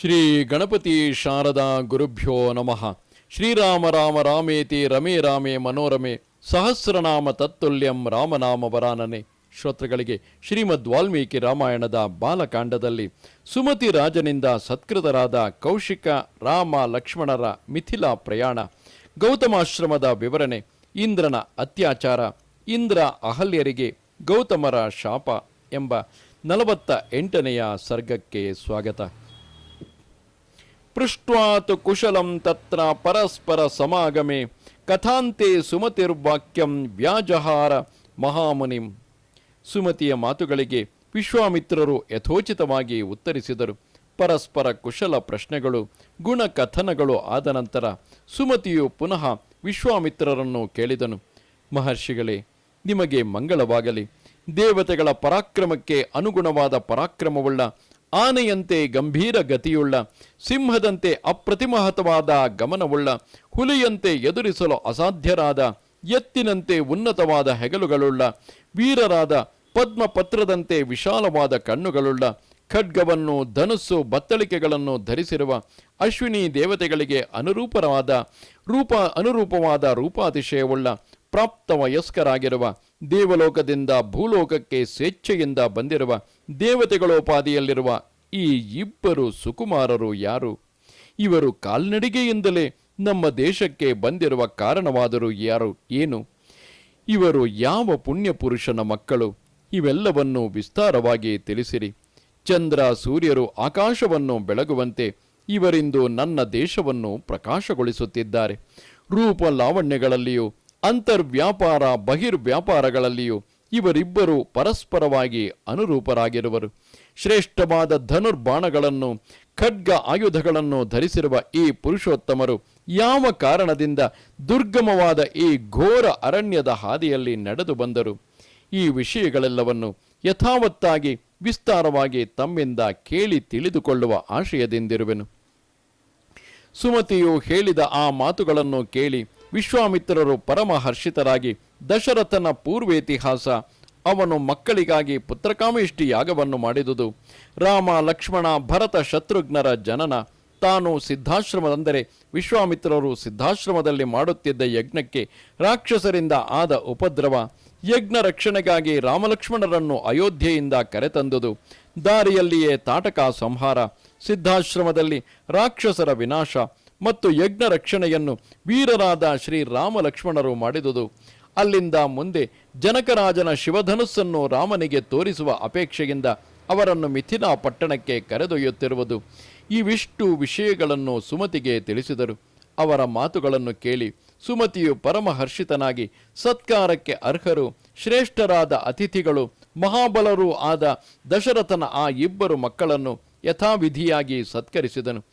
ಶ್ರೀ ಗಣಪತಿ ಶಾರದಾ ಗುರುಭ್ಯೋ ನಮಃ. ಶ್ರೀರಾಮ ರಾಮ ರಾಮೇತಿ ರಮೇ ರಾಮೇ ಮನೋರಮೆ ಸಹಸ್ರನಾಮ ತತ್ತುಲ್ಯಂ ರಾಮನಾಮ ವರಾನನೆ. ಶ್ರೋತೃಗಳಿಗೆ ಶ್ರೀಮದ್ ವಾಲ್ಮೀಕಿ ರಾಮಾಯಣದ ಬಾಲಕಾಂಡದಲ್ಲಿ ಸುಮತಿ ರಾಜನಿಂದ ಸತ್ಕೃತರಾದ ಕೌಶಿಕ ರಾಮ ಲಕ್ಷ್ಮಣರ ಮಿಥಿಲಾ ಪ್ರಯಾಣ, ಗೌತಮಾಶ್ರಮದ ವಿವರಣೆ, ಇಂದ್ರನ ಅತ್ಯಾಚಾರ, ಇಂದ್ರ ಅಹಲ್ಯರಿಗೆ ಗೌತಮರ ಶಾಪ ಎಂಬ ನಲವತ್ತ ಎಂಟನೆಯ ಸರ್ಗಕ್ಕೆ ಸ್ವಾಗತ. ಪೃಷ್ಟ್ವಾತು ಕುಶಲಂ ತತ್ರ ಪರಸ್ಪರ ಸಮಾಗಮೆ. ಕಥಾಂತೆ ಸುಮತಿರ್ವಾಕ್ಯಂ ವ್ಯಾಜಹಾರ ಮಹಾಮುನಿಂ. ಸುಮತಿಯ ಮಾತುಗಳಿಗೆ ವಿಶ್ವಾಮಿತ್ರರು ಯಥೋಚಿತವಾಗಿ ಉತ್ತರಿಸಿದರು. ಪರಸ್ಪರ ಕುಶಲ ಪ್ರಶ್ನೆಗಳು ಗುಣಕಥನಗಳು ಆದ ನಂತರ ಸುಮತಿಯು ಪುನಃ ವಿಶ್ವಾಮಿತ್ರರನ್ನು ಕೇಳಿದನು. ಮಹರ್ಷಿಗಳೇ, ನಿಮಗೆ ಮಂಗಳವಾಗಲಿ. ದೇವತೆಗಳ ಪರಾಕ್ರಮಕ್ಕೆ ಅನುಗುಣವಾದ ಪರಾಕ್ರಮವುಳ್ಳ ಆನೆಯಂತೆ ಗಂಭೀರ ಗತಿಯುಳ್ಳ, ಸಿಂಹದಂತೆ ಅಪ್ರತಿಮಹತವಾದ ಗಮನವುಳ್ಳ, ಹುಲಿಯಂತೆ ಎದುರಿಸಲು ಅಸಾಧ್ಯರಾದ, ಎತ್ತಿನಂತೆ ಉನ್ನತವಾದ ಹೆಗಲುಗಳುಳ್ಳ, ವೀರರಾದ ಪದ್ಮಪತ್ರದಂತೆ ವಿಶಾಲವಾದ ಕಣ್ಣುಗಳುಳ್ಳ, ಖಡ್ಗವನ್ನು, ಧನುಸ್ಸು, ಬತ್ತಳಿಕೆಗಳನ್ನು ಧರಿಸಿರುವ ಅಶ್ವಿನಿ ದೇವತೆಗಳಿಗೆ ಅನುರೂಪರವಾದ ರೂಪ, ಅನುರೂಪವಾದ ರೂಪಾತಿಶಯವುಳ್ಳ ಪ್ರಾಪ್ತ ವಯಸ್ಕರಾಗಿರುವ ದೇವಲೋಕದಿಂದ ಭೂಲೋಕಕ್ಕೆ ಸ್ವೇಚ್ಛೆಯಿಂದ ಬಂದಿರುವ ದೇವತೆಗಳೋಪಾದಿಯಲ್ಲಿರುವ ಈ ಇಬ್ಬರು ಸುಕುಮಾರರು ಯಾರು? ಇವರು ಕಾಲ್ನಡಿಗೆಯಿಂದಲೇ ನಮ್ಮ ದೇಶಕ್ಕೆ ಬಂದಿರುವ ಕಾರಣವಾದರೂ ಯಾರು? ಏನು? ಇವರು ಯಾವ ಪುಣ್ಯಪುರುಷನ ಮಕ್ಕಳು? ಇವೆಲ್ಲವನ್ನು ವಿಸ್ತಾರವಾಗಿ ತಿಳಿಸಿರಿ. ಚಂದ್ರ ಸೂರ್ಯರು ಆಕಾಶವನ್ನು ಬೆಳಗುವಂತೆ ಇವರಿಂದು ನನ್ನ ದೇಶವನ್ನು ಪ್ರಕಾಶಗೊಳಿಸುತ್ತಿದ್ದಾರೆ. ರೂಪ ಲಾವಣ್ಯಗಳಲ್ಲಿಯೂ, ಅಂತರ್ವ್ಯಾಪಾರ ಬಹಿರ್ವ್ಯಾಪಾರಗಳಲ್ಲಿಯೂ ಇವರಿಬ್ಬರು ಪರಸ್ಪರವಾಗಿ ಅನುರೂಪರಾಗಿರುವರು. ಶ್ರೇಷ್ಠವಾದ ಧನುರ್ಬಾಣಗಳನ್ನು, ಖಡ್ಗ ಆಯುಧಗಳನ್ನು ಧರಿಸಿರುವ ಈ ಪುರುಷೋತ್ತಮರು ಯಾವ ಕಾರಣದಿಂದ ದುರ್ಗಮವಾದ ಈ ಘೋರ ಅರಣ್ಯದ ಹಾದಿಯಲ್ಲಿ ನಡೆದು ಬಂದರು? ಈ ವಿಷಯಗಳೆಲ್ಲವನ್ನು ಯಥಾವತ್ತಾಗಿ ವಿಸ್ತಾರವಾಗಿ ತಮ್ಮಿಂದ ಕೇಳಿ ತಿಳಿದುಕೊಳ್ಳುವ ಆಶಯದಿಂದಿರುವೆನು. ಸುಮತಿಯು ಹೇಳಿದ ಆ ಮಾತುಗಳನ್ನು ಕೇಳಿ ವಿಶ್ವಾಮಿತ್ರರು ಪರಮಹರ್ಷಿತರಾಗಿ ದಶರಥನ ಪೂರ್ವೇತಿಹಾಸ, ಅವನು ಮಕ್ಕಳಿಗಾಗಿ ಪುತ್ರಕಾಮೇಷ್ಟಿ ಯಾಗವನ್ನು ಮಾಡಿದುದು. ರಾಮ, ಲಕ್ಷ್ಮಣ, ಭರತ ಶತ್ರುಘ್ನರ ಜನನ, ತಾನು ಸಿದ್ಧಾಶ್ರಮದಂದರೆ ವಿಶ್ವಾಮಿತ್ರರು ಸಿದ್ಧಾಶ್ರಮದಲ್ಲಿ ಮಾಡುತ್ತಿದ್ದ ಯಜ್ಞಕ್ಕೆ ರಾಕ್ಷಸರಿಂದ ಆದ ಉಪದ್ರವ, ಯಜ್ಞ ರಕ್ಷಣೆಗಾಗಿ ರಾಮಲಕ್ಷ್ಮಣರನ್ನು ಅಯೋಧ್ಯೆಯಿಂದ ಕರೆತಂದುದು. ದಾರಿಯಲ್ಲಿಯೇ ತಾಟಕ ಸಂಹಾರ, ಸಿದ್ಧಾಶ್ರಮದಲ್ಲಿ ರಾಕ್ಷಸರ ವಿನಾಶ ಮತ್ತು ಯಜ್ಞ ರಕ್ಷಣೆಯನ್ನು ವೀರರಾದ ಶ್ರೀ ರಾಮ ಲಕ್ಷ್ಮಣರು ಮಾಡಿದುದು. ಅಲ್ಲಿಂದ ಮುಂದೆ ಜನಕರಾಜನ ಶಿವಧನುಸ್ಸನ್ನು ರಾಮನಿಗೆ ತೋರಿಸುವ ಅಪೇಕ್ಷೆಯಿಂದ ಅವರನ್ನು ಮಿಥಿನಾ ಪಟ್ಟಣಕ್ಕೆ ಕರೆದೊಯ್ಯುತ್ತಿರುವುದು. ಇವಿಷ್ಟು ವಿಷಯಗಳನ್ನು ಸುಮತಿಗೆ ತಿಳಿಸಿದರು. ಅವರ ಮಾತುಗಳನ್ನು ಕೇಳಿ ಸುಮತಿಯು ಪರಮಹರ್ಷಿತನಾಗಿ ಸತ್ಕಾರಕ್ಕೆ ಅರ್ಹರು, ಶ್ರೇಷ್ಠರಾದ ಅತಿಥಿಗಳು, ಮಹಾಬಲರೂ ಆದ ದಶರಥನ ಆ ಇಬ್ಬರು ಮಕ್ಕಳನ್ನು ಯಥಾವಿಧಿಯಾಗಿ ಸತ್ಕರಿಸಿದನು.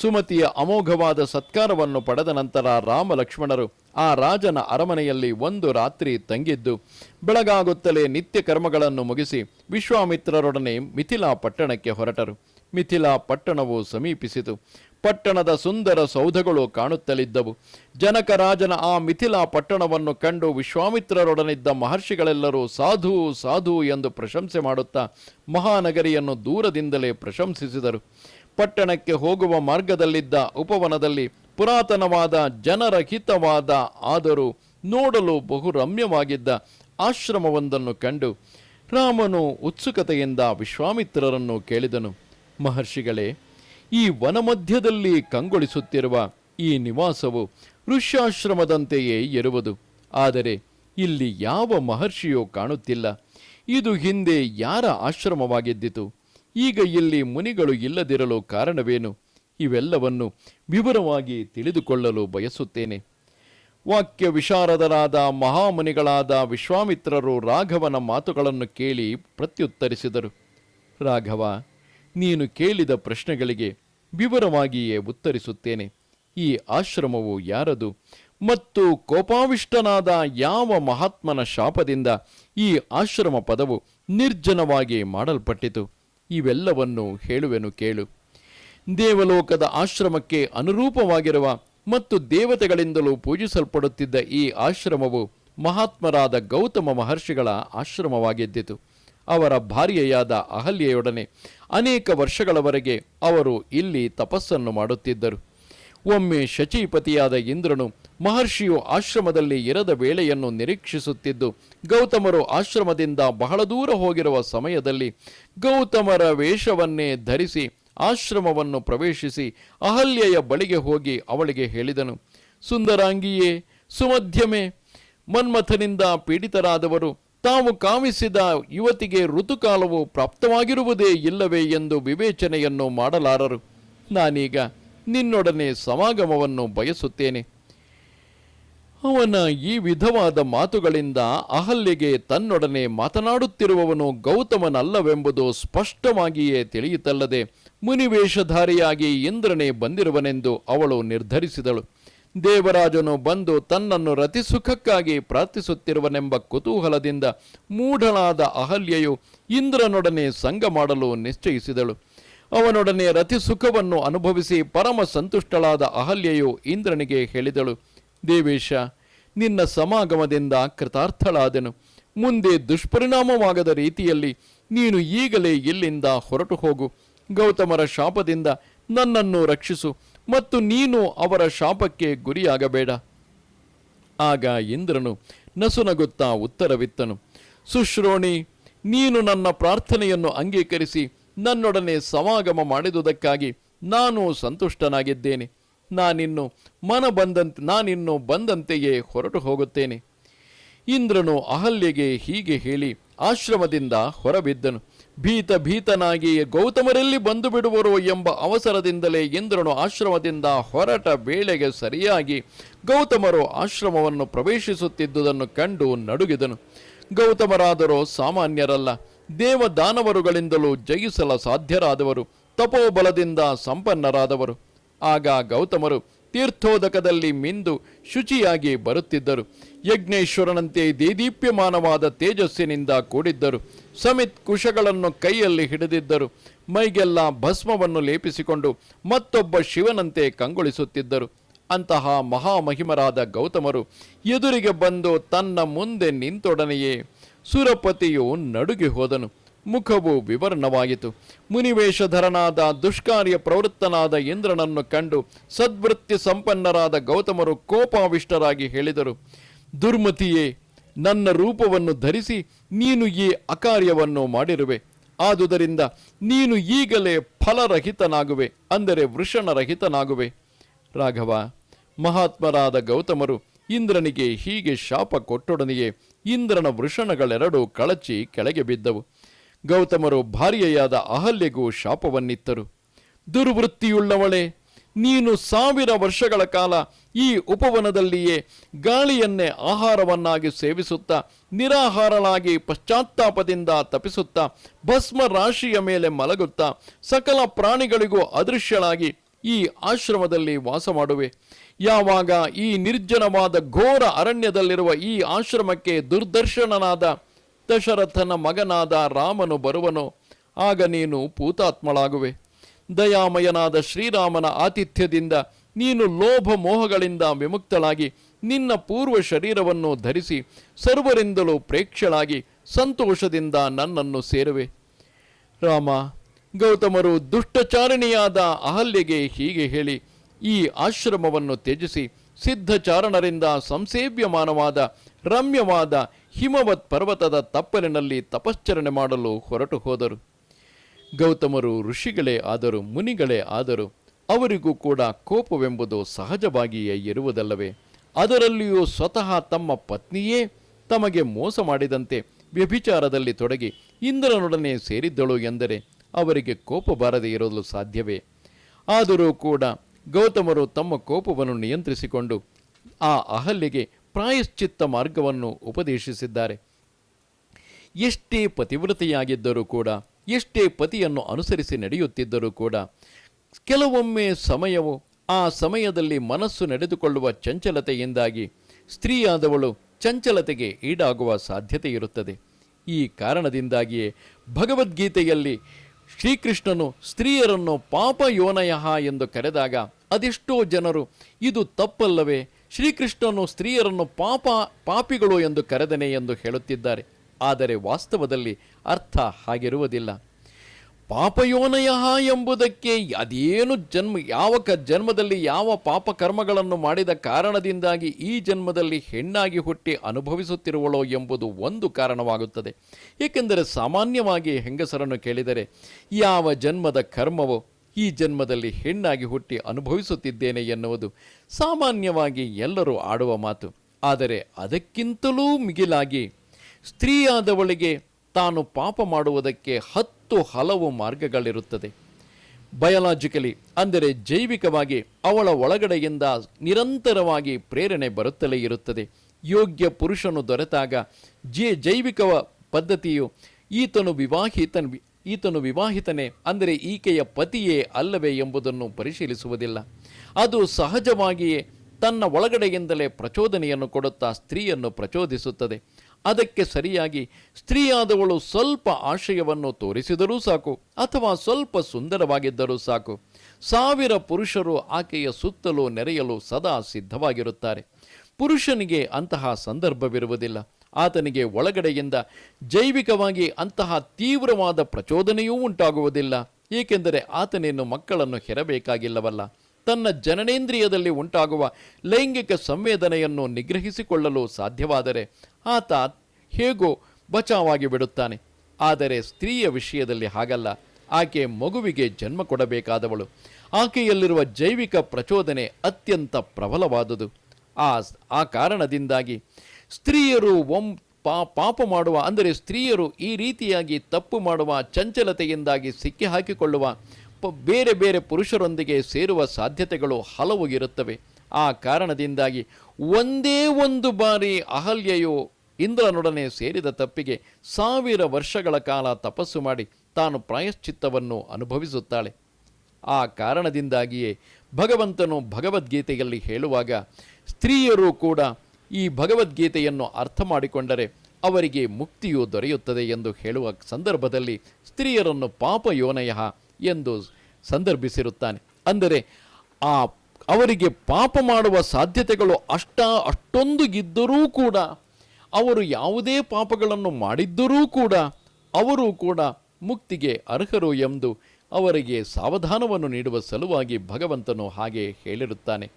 ಸುಮತಿಯ ಅಮೋಘವಾದ ಸತ್ಕಾರವನ್ನು ಪಡೆದ ನಂತರ ರಾಮ ಲಕ್ಷ್ಮಣರು ಆ ರಾಜನ ಅರಮನೆಯಲ್ಲಿ ಒಂದು ರಾತ್ರಿ ತಂಗಿದ್ದು, ಬೆಳಗಾಗುತ್ತಲೇ ನಿತ್ಯ ಕರ್ಮಗಳನ್ನು ಮುಗಿಸಿ ವಿಶ್ವಾಮಿತ್ರರೊಡನೆ ಮಿಥಿಲಾ ಪಟ್ಟಣಕ್ಕೆ ಹೊರಟರು. ಮಿಥಿಲಾ ಪಟ್ಟಣವು ಸಮೀಪಿಸಿತು. ಪಟ್ಟಣದ ಸುಂದರ ಸೌಧಗಳು ಕಾಣುತ್ತಲಿದ್ದವು. ಜನಕರಾಜನ ಆ ಮಿಥಿಲಾ ಪಟ್ಟಣವನ್ನು ಕಂಡು ವಿಶ್ವಾಮಿತ್ರರೊಡನಿದ್ದ ಮಹರ್ಷಿಗಳೆಲ್ಲರೂ ಸಾಧು ಸಾಧು ಎಂದು ಪ್ರಶಂಸೆ ಮಾಡುತ್ತಾ ಮಹಾನಗರಿಯನ್ನು ದೂರದಿಂದಲೇ ಪ್ರಶಂಸಿಸಿದರು. ಪಟ್ಟಣಕ್ಕೆ ಹೋಗುವ ಮಾರ್ಗದಲ್ಲಿದ್ದ ಉಪವನದಲ್ಲಿ ಪುರಾತನವಾದ ಜನರಹಿತವಾದ ಆದರೂ ನೋಡಲು ಬಹು ರಮ್ಯವಾಗಿದ್ದ ಆಶ್ರಮವೊಂದನ್ನು ಕಂಡು ರಾಮನು ಉತ್ಸುಕತೆಯಿಂದ ವಿಶ್ವಾಮಿತ್ರರನ್ನು ಕೇಳಿದನು. ಮಹರ್ಷಿಗಳೇ, ಈ ವನಮಧ್ಯದಲ್ಲಿ ಕಂಗೊಳಿಸುತ್ತಿರುವ ಈ ನಿವಾಸವು ಋಷ್ಯಾಶ್ರಮದಂತೆಯೇ ಇರುವುದು. ಆದರೆ ಇಲ್ಲಿ ಯಾವ ಮಹರ್ಷಿಯೂ ಕಾಣುತ್ತಿಲ್ಲ. ಇದು ಹಿಂದೆ ಯಾರ ಆಶ್ರಮವಾಗಿದ್ದಿತು? ಈಗ ಇಲ್ಲಿ ಮುನಿಗಳು ಇಲ್ಲದಿರಲು ಕಾರಣವೇನು? ಇವೆಲ್ಲವನ್ನು ವಿವರವಾಗಿ ತಿಳಿದುಕೊಳ್ಳಲು ಬಯಸುತ್ತೇನೆ. ವಾಕ್ಯ ವಿಶಾರದರಾದ ಮಹಾಮುನಿಗಳಾದ ವಿಶ್ವಾಮಿತ್ರರು ರಾಘವನ ಮಾತುಗಳನ್ನು ಕೇಳಿ ಪ್ರತ್ಯುತ್ತರಿಸಿದರು. ರಾಘವ, ನೀನು ಕೇಳಿದ ಪ್ರಶ್ನೆಗಳಿಗೆ ವಿವರವಾಗಿಯೇ ಉತ್ತರಿಸುತ್ತೇನೆ. ಈ ಆಶ್ರಮವು ಯಾರದು? ಮತ್ತು ಕೋಪಾವಿಷ್ಟನಾದ ಯಾವ ಮಹಾತ್ಮನ ಶಾಪದಿಂದ ಈ ಆಶ್ರಮ ಪದವು ನಿರ್ಜನವಾಗಿ ಮಾಡಲ್ಪಟ್ಟಿತು? ಇವೆಲ್ಲವನ್ನು ಹೇಳುವೆನು ಕೇಳು. ದೇವಲೋಕದ ಆಶ್ರಮಕ್ಕೆ ಅನುರೂಪವಾಗಿರುವ ಮತ್ತು ದೇವತೆಗಳಿಂದಲೂ ಪೂಜಿಸಲ್ಪಡುತ್ತಿದ್ದ ಈ ಆಶ್ರಮವು ಮಹಾತ್ಮರಾದ ಗೌತಮ ಮಹರ್ಷಿಗಳ ಆಶ್ರಮವಾಗಿದ್ದಿತು. ಅವರ ಭಾರ್ಯೆಯಾದ ಅಹಲ್ಯೆಯೊಡನೆ ಅನೇಕ ವರ್ಷಗಳವರೆಗೆ ಅವರು ಇಲ್ಲಿ ತಪಸ್ಸನ್ನು ಮಾಡುತ್ತಿದ್ದರು. ಒಮ್ಮೆ ಶಚಿಪತಿಯಾದ ಇಂದ್ರನು ಮಹರ್ಷಿಯು ಆಶ್ರಮದಲ್ಲಿ ಇರದ ವೇಳೆಯನ್ನು ನಿರೀಕ್ಷಿಸುತ್ತಿದ್ದು, ಗೌತಮರು ಆಶ್ರಮದಿಂದ ಬಹಳ ದೂರ ಹೋಗಿರುವ ಸಮಯದಲ್ಲಿ ಗೌತಮರ ವೇಷವನ್ನೇ ಧರಿಸಿ ಆಶ್ರಮವನ್ನು ಪ್ರವೇಶಿಸಿ ಅಹಲ್ಯೆಯ ಬಳಿಗೆ ಹೋಗಿ ಅವಳಿಗೆ ಹೇಳಿದನು, ಸುಂದರಾಂಗಿಯೇ, ಸುಮಧ್ಯಮೆ, ಮನ್ಮಥನಿಂದ ಪೀಡಿತರಾದವರು, ತಾವು ಕಾಮಿಸಿದ ಯುವತಿಗೆ ಋತುಕಾಲವು ಪ್ರಾಪ್ತವಾಗಿರುವುದೇ ಇಲ್ಲವೇ ಎಂದು ವಿವೇಚನೆಯನ್ನು ಮಾಡಲಾರರು. ನಾನೀಗ ನಿನ್ನೊಡನೆ ಸಮಾಗಮವನ್ನು ಬಯಸುತ್ತೇನೆ. ಅವನ ಈ ವಿಧವಾದ ಮಾತುಗಳಿಂದ ಅಹಲ್ಯೆಗೆ ತನ್ನೊಡನೆ ಮಾತನಾಡುತ್ತಿರುವವನು ಗೌತಮನಲ್ಲವೆಂಬುದು ಸ್ಪಷ್ಟವಾಗಿಯೇ ತಿಳಿಯಿತಲ್ಲದೆ ಮುನಿವೇಷಧಾರಿಯಾಗಿ ಇಂದ್ರನೇ ಬಂದಿರುವನೆಂದು ಅವಳು ನಿರ್ಧರಿಸಿದಳು. ದೇವರಾಜನು ಬಂದು ತನ್ನನ್ನು ರತಿಸುಖಕ್ಕಾಗಿ ಪ್ರಾರ್ಥಿಸುತ್ತಿರುವನೆಂಬ ಕುತೂಹಲದಿಂದ ಮೂಢಳಾದ ಅಹಲ್ಯೆಯು ಇಂದ್ರನೊಡನೆ ಸಂಗ ಮಾಡಲು ನಿಶ್ಚಯಿಸಿದಳು. ಅವನೊಡನೆ ರತಿಸುಖವನ್ನು ಅನುಭವಿಸಿ ಪರಮ ಸಂತುಷ್ಟಳಾದ ಅಹಲ್ಯೆಯು ಇಂದ್ರನಿಗೆ ಹೇಳಿದಳು, ದೇವೇಶ ನಿನ್ನ ಸಮಾಗಮದಿಂದ ಕೃತಾರ್ಥಳಾದೆನು. ಮುಂದೆ ದುಷ್ಪರಿಣಾಮವಾಗದ ರೀತಿಯಲ್ಲಿ ನೀನು ಈಗಲೇ ಇಲ್ಲಿಂದ ಹೊರಟು ಹೋಗು. ಗೌತಮರ ಶಾಪದಿಂದ ನನ್ನನ್ನು ರಕ್ಷಿಸು ಮತ್ತು ನೀನು ಅವರ ಶಾಪಕ್ಕೆ ಗುರಿಯಾಗಬೇಡ. ಆಗ ಇಂದ್ರನು ನಸುನಗುತ್ತಾ ಉತ್ತರವಿತ್ತನು. ಸುಶ್ರೋಣಿ, ನೀನು ನನ್ನ ಪ್ರಾರ್ಥನೆಯನ್ನು ಅಂಗೀಕರಿಸಿ ನನ್ನೊಡನೆ ಸಮಾಗಮ ಮಾಡಿದುದಕ್ಕಾಗಿ ನಾನು ಸಂತುಷ್ಟನಾಗಿದ್ದೇನೆ. ನಾನಿನ್ನು ಮನ ಬಂದಂತೆ ನಾನಿನ್ನು ಬಂದಂತೆಯೇ ಹೊರಟು ಹೋಗುತ್ತೇನೆ. ಇಂದ್ರನು ಅಹಲ್ಯೆಗೆ ಹೀಗೆ ಹೇಳಿ ಆಶ್ರಮದಿಂದ ಹೊರಬಿದ್ದನು. ಭೀತ ಭೀತನಾಗಿ ಗೌತಮರಲ್ಲಿ ಬಂದು ಬಿಡುವರು ಎಂಬ ಅವಸರದಿಂದಲೇ ಇಂದ್ರನು ಆಶ್ರಮದಿಂದ ಹೊರಟ ವೇಳೆಗೆ ಸರಿಯಾಗಿ ಗೌತಮರು ಆಶ್ರಮವನ್ನು ಪ್ರವೇಶಿಸುತ್ತಿದ್ದುದನ್ನು ಕಂಡು ನಡುಗಿದನು. ಗೌತಮರಾದರೂ ಸಾಮಾನ್ಯರಲ್ಲ. ದೇವದಾನವರುಗಳಿಂದಲೂ ಜಯಿಸಲ ಸಾಧ್ಯರಾದವರು. ತಪೋಬಲದಿಂದ ಸಂಪನ್ನರಾದವರು. ಆಗ ಗೌತಮರು ತೀರ್ಥೋದಕದಲ್ಲಿ ಮಿಂದು ಶುಚಿಯಾಗಿ ಬರುತ್ತಿದ್ದರು. ಯಜ್ಞೇಶ್ವರನಂತೆ ದೇದೀಪ್ಯಮಾನವಾದ ತೇಜಸ್ಸಿನಿಂದ ಕೂಡಿದ್ದರು. ಸಮಿತ್ ಕುಶಗಳನ್ನು ಕೈಯಲ್ಲಿ ಹಿಡಿದಿದ್ದರು. ಮೈಗೆಲ್ಲ ಭಸ್ಮವನ್ನು ಲೇಪಿಸಿಕೊಂಡು ಮತ್ತೊಬ್ಬ ಶಿವನಂತೆ ಕಂಗೊಳಿಸುತ್ತಿದ್ದರು. ಅಂತಹ ಮಹಾಮಹಿಮರಾದ ಗೌತಮರು ಎದುರಿಗೆ ಬಂದು ತನ್ನ ಮುಂದೆ ನಿಂತೊಡನೆಯೇ ಸುರಪತಿಯು ನಡುಗಿ ಹೋದನು. ಮುಖವು ವಿವರ್ಣವಾಯಿತು ಮುನಿವೇಷಧರನಾದ ದುಷ್ಕಾರ್ಯ ಪ್ರವೃತ್ತನಾದ ಇಂದ್ರನನ್ನು ಕಂಡು ಸದ್ವೃತ್ತಿ ಸಂಪನ್ನರಾದ ಗೌತಮರು ಕೋಪಾವಿಷ್ಟರಾಗಿ ಹೇಳಿದರು. ದುರ್ಮತಿಯೇ, ನನ್ನ ರೂಪವನ್ನು ಧರಿಸಿ ನೀನು ಈ ಅಕಾರ್ಯವನ್ನು ಮಾಡಿರುವೆ. ಆದುದರಿಂದ ನೀನು ಈಗಲೇ ಫಲರಹಿತನಾಗುವೆ, ಅಂದರೆ ವೃಷಣರಹಿತನಾಗುವೆ. ರಾಘವ, ಮಹಾತ್ಮರಾದ ಗೌತಮರು, ಇಂದ್ರನಿಗೆ ಹೀಗೆ ಶಾಪ ಕೊಟ್ಟೊಡನೆಯೇ ಇಂದ್ರನ ವೃಷಣಗಳೆರಡೂ ಕಳಚಿ ಕೆಳಗೆ ಬಿದ್ದವು. ಗೌತಮರು ಭಾರ್ಯೆಯಾದ ಅಹಲ್ಯೆಗೂ ಶಾಪವನ್ನಿತ್ತರು. ದುರ್ವೃತ್ತಿಯುಳ್ಳವಳೆ, ನೀನು ಸಾವಿರ ವರ್ಷಗಳ ಕಾಲ ಈ ಉಪವನದಲ್ಲಿಯೇ ಗಾಳಿಯನ್ನೇ ಆಹಾರವನ್ನಾಗಿ ಸೇವಿಸುತ್ತಾ, ನಿರಾಹಾರಳಾಗಿ ಪಶ್ಚಾತ್ತಾಪದಿಂದ ತಪಿಸುತ್ತಾ ಭಸ್ಮ ರಾಶಿಯ ಮೇಲೆ ಮಲಗುತ್ತಾ, ಸಕಲ ಪ್ರಾಣಿಗಳಿಗೂ ಅದೃಶ್ಯಳಾಗಿ ಈ ಆಶ್ರಮದಲ್ಲಿ ವಾಸ ಮಾಡುವೆ ಯಾವಾಗ ಈ ನಿರ್ಜನವಾದ ಘೋರ ಅರಣ್ಯದಲ್ಲಿರುವ ಈ ಆಶ್ರಮಕ್ಕೆ ದುರ್ದರ್ಶನನಾದ ದಶರಥನ ಮಗನಾದ ರಾಮನು ಬರುವನು. ಆಗ ನೀನು ಪೂತಾತ್ಮಳಾಗುವೆ. ದಯಾಮಯನಾದ ಶ್ರೀರಾಮನ ಆತಿಥ್ಯದಿಂದ ನೀನು ಲೋಭ ಮೋಹಗಳಿಂದ ವಿಮುಕ್ತಳಾಗಿ ನಿನ್ನ ಪೂರ್ವ ಶರೀರವನ್ನು ಧರಿಸಿ ಸರ್ವರಿಂದಲೂ ಪ್ರೇಕ್ಷಳಾಗಿ ಸಂತೋಷದಿಂದ ನನ್ನನ್ನು ಸೇರುವೆ. ರಾಮ, ಗೌತಮರು ದುಷ್ಟಚಾರಿಣಿಯಾದ ಅಹಲ್ಯೆಗೆ ಹೀಗೆ ಹೇಳಿ ಈ ಆಶ್ರಮವನ್ನು ತ್ಯಜಿಸಿ ಸಿದ್ಧಚಾರಣರಿಂದ ಸಂಸೇವ್ಯಮಾನವಾದ ರಮ್ಯವಾದ ಹಿಮವತ್ ಪರ್ವತದ ತಪ್ಪಲಿನಲ್ಲಿ ತಪಶ್ಚರಣೆ ಮಾಡಲು ಹೊರಟು ಹೋದರು. ಗೌತಮರು ಋಷಿಗಳೇ ಆದರೂ ಮುನಿಗಳೇ ಆದರು ಅವರಿಗೂ ಕೂಡ ಕೋಪವೆಂಬುದು ಸಹಜವಾಗಿಯೇ ಇರುವುದಲ್ಲವೇ? ಅದರಲ್ಲಿಯೂ ಸ್ವತಃ ತಮ್ಮ ಪತ್ನಿಯೇ ತಮಗೆ ಮೋಸ ಮಾಡಿದಂತೆ ವ್ಯಭಿಚಾರದಲ್ಲಿ ತೊಡಗಿ ಇಂದ್ರನೊಡನೆ ಸೇರಿದ್ದಳು ಎಂದರೆ ಅವರಿಗೆ ಕೋಪ ಬಾರದೇ ಇರಲು ಸಾಧ್ಯವೇ? ಆದರೂ ಕೂಡ ಗೌತಮರು ತಮ್ಮ ಕೋಪವನ್ನು ನಿಯಂತ್ರಿಸಿಕೊಂಡು ಆ ಅಹಲ್ಯೆಗೆ ಪ್ರಾಯಶ್ಚಿತ್ತ ಮಾರ್ಗವನ್ನು ಉಪದೇಶಿಸಿದ್ದಾರೆ. ಎಷ್ಟೇ ಪತಿವ್ರತೆಯಾಗಿದ್ದರೂ ಕೂಡ, ಎಷ್ಟೇ ಪತಿಯನ್ನು ಅನುಸರಿಸಿ ನಡೆಯುತ್ತಿದ್ದರೂ ಕೂಡ, ಕೆಲವೊಮ್ಮೆ ಸಮಯವು ಆ ಸಮಯದಲ್ಲಿ ಮನಸ್ಸು ನಡೆದುಕೊಳ್ಳುವ ಚಂಚಲತೆಯಿಂದಾಗಿ ಸ್ತ್ರೀಯಾದವಳು ಚಂಚಲತೆಗೆ ಈಡಾಗುವ ಸಾಧ್ಯತೆ ಇರುತ್ತದೆ. ಈ ಕಾರಣದಿಂದಾಗಿಯೇ ಭಗವದ್ಗೀತೆಯಲ್ಲಿ ಶ್ರೀಕೃಷ್ಣನು ಸ್ತ್ರೀಯರನ್ನು ಪಾಪ ಯೋನಯಃ ಎಂದು ಕರೆದಾಗ ಅದೆಷ್ಟೋ ಜನರು, ಇದು ತಪ್ಪಲ್ಲವೇ ಶ್ರೀಕೃಷ್ಣನು ಸ್ತ್ರೀಯರನ್ನು ಪಾಪ, ಪಾಪಿಗಳು ಎಂದು ಕರೆದನೆ ಎಂದು ಹೇಳುತ್ತಿದ್ದಾರೆ. ಆದರೆ ವಾಸ್ತವದಲ್ಲಿ ಅರ್ಥ ಹಾಗಿರುವುದಿಲ್ಲ. ಪಾಪಯೋನಯ ಎಂಬುದಕ್ಕೆ ಅದೇನು ಜನ್ಮ, ಯಾವ ಕ, ಜನ್ಮದಲ್ಲಿ ಯಾವ ಪಾಪ ಕರ್ಮಗಳನ್ನು ಮಾಡಿದ ಕಾರಣದಿಂದಾಗಿ ಈ ಜನ್ಮದಲ್ಲಿ ಹೆಣ್ಣಾಗಿ ಹುಟ್ಟಿ ಅನುಭವಿಸುತ್ತಿರುವಳೋ ಎಂಬುದು ಒಂದು ಕಾರಣವಾಗುತ್ತದೆ. ಏಕೆಂದರೆ ಸಾಮಾನ್ಯವಾಗಿ ಹೆಂಗಸರನ್ನು ಕೇಳಿದರೆ, ಯಾವ ಜನ್ಮದ ಕರ್ಮವೋ ಈ ಜನ್ಮದಲ್ಲಿ ಹೆಣ್ಣಾಗಿ ಹುಟ್ಟಿ ಅನುಭವಿಸುತ್ತಿದ್ದೇನೆ ಎನ್ನುವುದು ಸಾಮಾನ್ಯವಾಗಿ ಎಲ್ಲರೂ ಆಡುವ ಮಾತು. ಆದರೆ ಅದಕ್ಕಿಂತಲೂ ಮಿಗಿಲಾಗಿ ಸ್ತ್ರೀಯಾದವಳಿಗೆ ತಾನು ಪಾಪ ಮಾಡುವುದಕ್ಕೆ ಹತ್ತು ಹಲವು ಮಾರ್ಗಗಳಿರುತ್ತದೆ. ಬಯಲಾಜಿಕಲಿ ಅಂದರೆ ಜೈವಿಕವಾಗಿ ಅವಳ ಒಳಗಡೆಯಿಂದ ನಿರಂತರವಾಗಿ ಪ್ರೇರಣೆ ಬರುತ್ತಲೇ ಇರುತ್ತದೆ. ಯೋಗ್ಯ ಪುರುಷನು ದೊರೆತಾಗ ಜೇ ಜೈವಿಕ ಪದ್ಧತಿಯು ಈತನು ವಿವಾಹಿತನ್ ಈತನು ವಿವಾಹಿತನೇ, ಅಂದರೆ ಈಕೆಯ ಪತಿಯೇ ಅಲ್ಲವೇ ಎಂಬುದನ್ನು ಪರಿಶೀಲಿಸುವುದಿಲ್ಲ. ಅದು ಸಹಜವಾಗಿಯೇ ತನ್ನ ಒಳಗಡೆಯಿಂದಲೇ ಪ್ರಚೋದನೆಯನ್ನು ಕೊಡುತ್ತಾ ಸ್ತ್ರೀಯನ್ನು ಪ್ರಚೋದಿಸುತ್ತದೆ. ಅದಕ್ಕೆ ಸರಿಯಾಗಿ ಸ್ತ್ರೀಯಾದವಳು ಸ್ವಲ್ಪ ಆಶಯವನ್ನು ತೋರಿಸಿದರೂ ಸಾಕು, ಅಥವಾ ಸ್ವಲ್ಪ ಸುಂದರವಾಗಿದ್ದರೂ ಸಾಕು. ಸಾವಿರ ಪುರುಷರು ಆಕೆಯ ಸುತ್ತಲೂ ನೆರೆಯಲು ಸದಾ ಸಿದ್ಧವಾಗಿರುತ್ತಾರೆ. ಪುರುಷನಿಗೆ ಅಂತಹ ಸಂದರ್ಭವಿರುವುದಿಲ್ಲ. ಆತನಿಗೆ ಒಳಗಡೆಯಿಂದ ಜೈವಿಕವಾಗಿ ಅಂತಹ ತೀವ್ರವಾದ ಪ್ರಚೋದನೆಯೂ ಉಂಟಾಗುವುದಿಲ್ಲ, ಏಕೆಂದರೆ ಆತನೇನು ಮಕ್ಕಳನ್ನು ಹೆರಬೇಕಾಗಿಲ್ಲವಲ್ಲ. ತನ್ನ ಜನನೇಂದ್ರಿಯದಲ್ಲಿ ಉಂಟಾಗುವ ಲೈಂಗಿಕ ಸಂವೇದನೆಯನ್ನು ನಿಗ್ರಹಿಸಿಕೊಳ್ಳಲು ಸಾಧ್ಯವಾದರೆ ಆತ ಹೇಗೋ ಬಚಾವಾಗಿ ಬಿಡುತ್ತಾನೆ. ಆದರೆ ಸ್ತ್ರೀಯ ವಿಷಯದಲ್ಲಿ ಹಾಗಲ್ಲ. ಆಕೆ ಮಗುವಿಗೆ ಜನ್ಮ ಕೊಡಬೇಕಾದವಳು. ಆಕೆಯಲ್ಲಿರುವ ಜೈವಿಕ ಪ್ರಚೋದನೆ ಅತ್ಯಂತ ಪ್ರಬಲವಾದುದು. ಆ ಆ ಕಾರಣದಿಂದಾಗಿ ಸ್ತ್ರೀಯರು ಒಂ ಪಾಪ ಮಾಡುವ, ಅಂದರೆ ಸ್ತ್ರೀಯರು ಈ ರೀತಿಯಾಗಿ ತಪ್ಪು ಮಾಡುವ, ಚಂಚಲತೆಯಿಂದಾಗಿ ಸಿಕ್ಕಿ ಹಾಕಿಕೊಳ್ಳುವ, ಪ ಬೇರೆ ಬೇರೆ ಪುರುಷರೊಂದಿಗೆ ಸೇರುವ ಸಾಧ್ಯತೆಗಳು ಹಲವು ಇರುತ್ತವೆ. ಆ ಕಾರಣದಿಂದಾಗಿ ಒಂದೇ ಒಂದು ಬಾರಿ ಅಹಲ್ಯೆಯು ಇಂದ್ರನೊಡನೆ ಸೇರಿದ ತಪ್ಪಿಗೆ ಸಾವಿರ ವರ್ಷಗಳ ಕಾಲ ತಪಸ್ಸು ಮಾಡಿ ತಾನು ಪ್ರಾಯಶ್ಚಿತ್ತವನ್ನು ಅನುಭವಿಸುತ್ತಾಳೆ. ಆ ಕಾರಣದಿಂದಾಗಿಯೇ ಭಗವಂತನು ಭಗವದ್ಗೀತೆಯಲ್ಲಿ ಹೇಳುವಾಗ ಸ್ತ್ರೀಯರು ಕೂಡ ಈ ಭಗವದ್ಗೀತೆಯನ್ನು ಅರ್ಥ ಮಾಡಿಕೊಂಡರೆ ಅವರಿಗೆ ಮುಕ್ತಿಯು ದೊರೆಯುತ್ತದೆ ಎಂದು ಹೇಳುವ ಸಂದರ್ಭದಲ್ಲಿ ಸ್ತ್ರೀಯರನ್ನು ಪಾಪ ಯೋನಯ ಎಂದು ಸಂದರ್ಭಿಸಿರುತ್ತಾನೆ. ಅಂದರೆ ಆ ಅವರಿಗೆ ಪಾಪ ಮಾಡುವ ಸಾಧ್ಯತೆಗಳು ಅಷ್ಟ ಅಷ್ಟೊಂದು ಇದ್ದರೂ ಕೂಡ, ಅವರು ಯಾವುದೇ ಪಾಪಗಳನ್ನು ಮಾಡಿದ್ದರೂ ಕೂಡ ಅವರು ಕೂಡ ಮುಕ್ತಿಗೆ ಅರ್ಹರು ಎಂದು ಅವರಿಗೆ ಸಾವಧಾನವನ್ನು ನೀಡುವ ಸಲುವಾಗಿ ಭಗವಂತನು ಹಾಗೆ ಹೇಳಿರುತ್ತಾನೆ.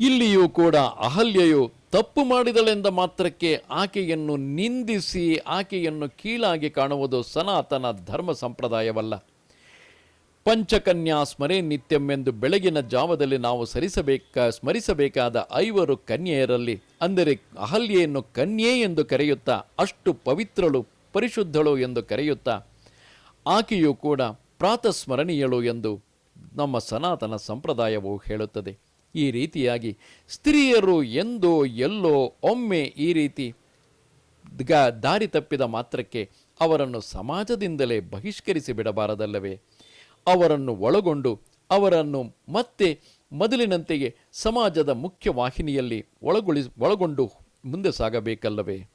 ಇಲ್ಲಿಯೂ ಕೂಡ ಅಹಲ್ಯೆಯು ತಪ್ಪು ಮಾಡಿದಳೆಂದ ಮಾತ್ರಕ್ಕೆ ಆಕೆಯನ್ನು ನಿಂದಿಸಿ ಆಕೆಯನ್ನು ಕೀಳಾಗಿ ಕಾಣುವುದು ಸನಾತನ ಧರ್ಮ ಸಂಪ್ರದಾಯವಲ್ಲ. ಪಂಚಕನ್ಯಾ ಸ್ಮರೇ ನಿತ್ಯಂ ಎಂದು ಬೆಳಗಿನ ಜಾವದಲ್ಲಿ ನಾವು ಸರಿಸಬೇಕ, ಸ್ಮರಿಸಬೇಕಾದ ಐವರು ಕನ್ಯೆಯರಲ್ಲಿ, ಅಂದರೆ ಅಹಲ್ಯೆಯನ್ನು ಕನ್ಯೆ ಎಂದು ಕರೆಯುತ್ತಾ, ಅಷ್ಟು ಪವಿತ್ರಳು, ಪರಿಶುದ್ಧಳು ಎಂದು ಕರೆಯುತ್ತಾ, ಆಕೆಯೂ ಕೂಡ ಪ್ರಾತಸ್ಮರಣೀಯಳು ಎಂದು ನಮ್ಮ ಸನಾತನ ಸಂಪ್ರದಾಯವು ಹೇಳುತ್ತದೆ. ಈ ರೀತಿಯಾಗಿ ಸ್ತ್ರೀಯರು ಎಂದೋ ಎಲ್ಲೋ ಒಮ್ಮೆ ಈ ರೀತಿ ಗ ದಾರಿ ತಪ್ಪಿದ ಮಾತ್ರಕ್ಕೆ ಅವರನ್ನು ಸಮಾಜದಿಂದಲೇ ಬಹಿಷ್ಕರಿಸಿ ಬಿಡಬಾರದಲ್ಲವೇ? ಅವರನ್ನು ಒಳಗೊಂಡು ಅವರನ್ನು ಮತ್ತೆ ಮೊದಲಿನಂತೆಯೇ ಸಮಾಜದ ಮುಖ್ಯ ವಾಹಿನಿಯಲ್ಲಿ ಒಳಗೊಳಿ ಒಳಗೊಂಡು ಮುಂದೆ ಸಾಗಬೇಕಲ್ಲವೇ?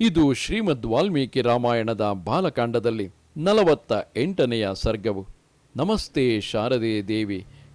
ಇದು ಶ್ರೀಮದ್ ವಾಲ್ಮೀಕಿ ರಾಮಾಯಣದ ಬಾಲಕಾಂಡದಲ್ಲಿ ನಲವತ್ತ ಎಂಟನೆಯ ಸರ್ಗವು. ನಮಸ್ತೆ ಶಾರದೆ ದೇವಿ.